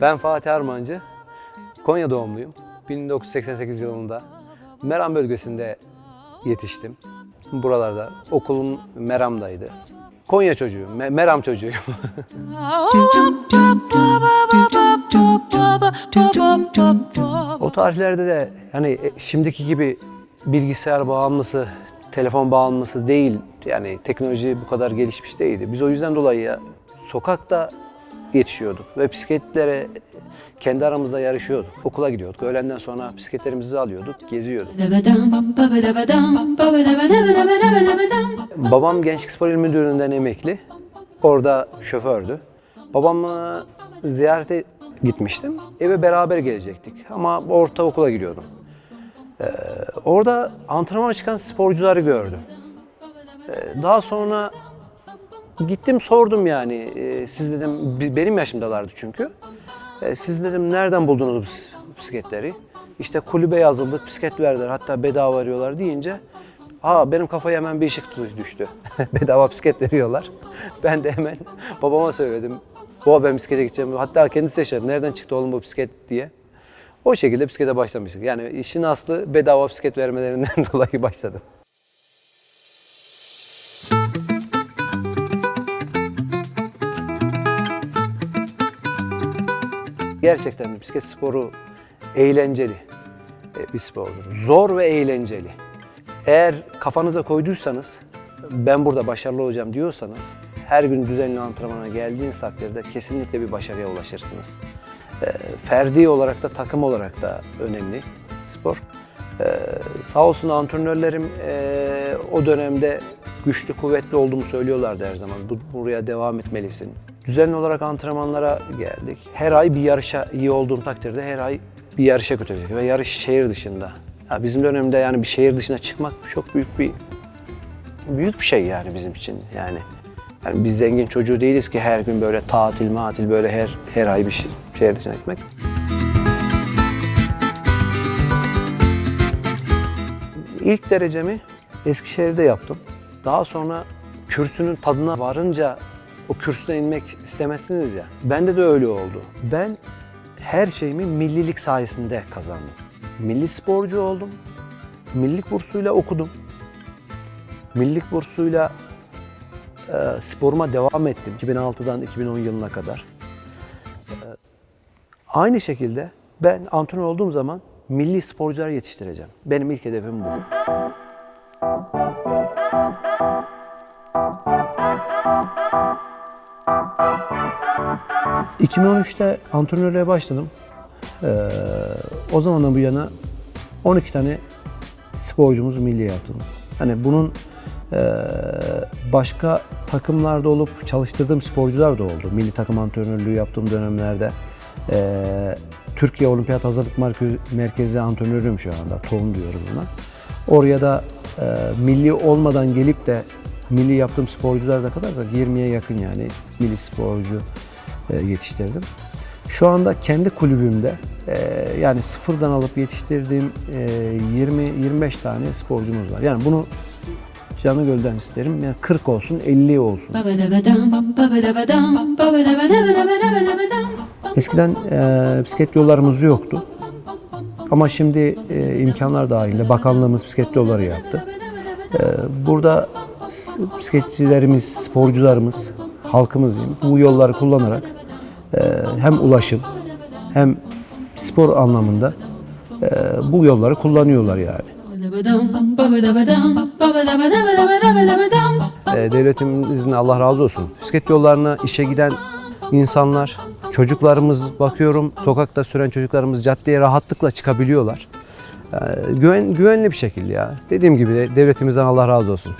Ben Fatih Armancı. Konya doğumluyum. 1988 yılında Meram bölgesinde yetiştim. Buralarda okulum Meram'daydı. Konya çocuğuyum, Me- Meram çocuğuyum. o tarihlerde de hani şimdiki gibi bilgisayar bağımlısı, telefon bağımlısı değil. Yani teknoloji bu kadar gelişmiş değildi. Biz o yüzden dolayı ya sokakta yetişiyorduk ve bisikletlere kendi aramızda yarışıyorduk. Okula gidiyorduk. Öğlenden sonra bisikletlerimizi alıyorduk, geziyorduk. Babam Gençlik Spor İl Müdürlüğü'nden emekli. Orada şofördü. Babamı ziyarete gitmiştim. Eve beraber gelecektik ama ortaokula gidiyordum. Ee, orada antrenmana çıkan sporcuları gördüm. Ee, daha sonra gittim sordum yani. Ee, siz dedim, benim yaşımdalardı çünkü. Ee, siz dedim nereden buldunuz bu bis- bisikletleri? İşte kulübe yazıldık, bisiklet verdiler hatta bedava veriyorlar deyince Aa benim kafaya hemen bir ışık düştü. bedava bisiklet veriyorlar. Ben de hemen babama söyledim. Baba ben bisiklete gideceğim. Hatta kendisi yaşadı. Nereden çıktı oğlum bu bisiklet diye. O şekilde bisiklete başlamıştık. Yani işin aslı bedava bisiklet vermelerinden dolayı başladım. Gerçekten bisiklet sporu eğlenceli e, bir spordur. Zor ve eğlenceli. Eğer kafanıza koyduysanız, ben burada başarılı olacağım diyorsanız, her gün düzenli antrenmana geldiğiniz takdirde kesinlikle bir başarıya ulaşırsınız. E, Ferdi olarak da takım olarak da önemli spor. E, Sağ olsun antrenörlerim e, o dönemde güçlü kuvvetli olduğumu söylüyorlardı her zaman. Bu, buraya devam etmelisin. Düzenli olarak antrenmanlara geldik. Her ay bir yarışa iyi olduğum takdirde her ay bir yarışa götürecek ve yarış şehir dışında. Ya bizim dönemde yani bir şehir dışına çıkmak çok büyük bir büyük bir şey yani bizim için yani. Yani biz zengin çocuğu değiliz ki her gün böyle tatil matil böyle her her ay bir şey, şehir dışına gitmek. İlk derecemi Eskişehir'de yaptım. Daha sonra kürsünün tadına varınca o kürsüden inmek istemezsiniz ya. Bende de öyle oldu. Ben her şeyimi millilik sayesinde kazandım. Milli sporcu oldum. Millilik bursuyla okudum. Millilik bursuyla e, sporuma devam ettim 2006'dan 2010 yılına kadar. E, aynı şekilde ben antrenör olduğum zaman milli sporcular yetiştireceğim. Benim ilk hedefim bu. 2013'te antrenörlüğe başladım. Ee, o zamandan bu yana 12 tane sporcumuz milli yaptım. Hani bunun başka takımlarda olup çalıştırdığım sporcular da oldu. Milli takım antrenörlüğü yaptığım dönemlerde. Ee, Türkiye Olimpiyat Hazırlık Merkezi, antrenörüyüm şu anda. TOM diyorum buna. Oraya da e, milli olmadan gelip de milli yaptığım sporcular da kadar da 20'ye yakın yani milli sporcu yetiştirdim. Şu anda kendi kulübümde yani sıfırdan alıp yetiştirdiğim e, 20-25 tane sporcumuz var. Yani bunu canı gölden isterim. Yani 40 olsun, 50 olsun. Eskiden e, bisiklet yollarımız yoktu. Ama şimdi e, imkanlar dahilinde bakanlığımız bisiklet yolları yaptı. E, burada bisikletçilerimiz, sporcularımız, halkımız bu yolları kullanarak e, hem ulaşım hem spor anlamında e, bu yolları kullanıyorlar yani. E, devletimizin Allah razı olsun. Bisiklet yollarına işe giden insanlar, çocuklarımız bakıyorum sokakta süren çocuklarımız caddeye rahatlıkla çıkabiliyorlar. E, güven, güvenli bir şekilde ya. Dediğim gibi de devletimizden Allah razı olsun.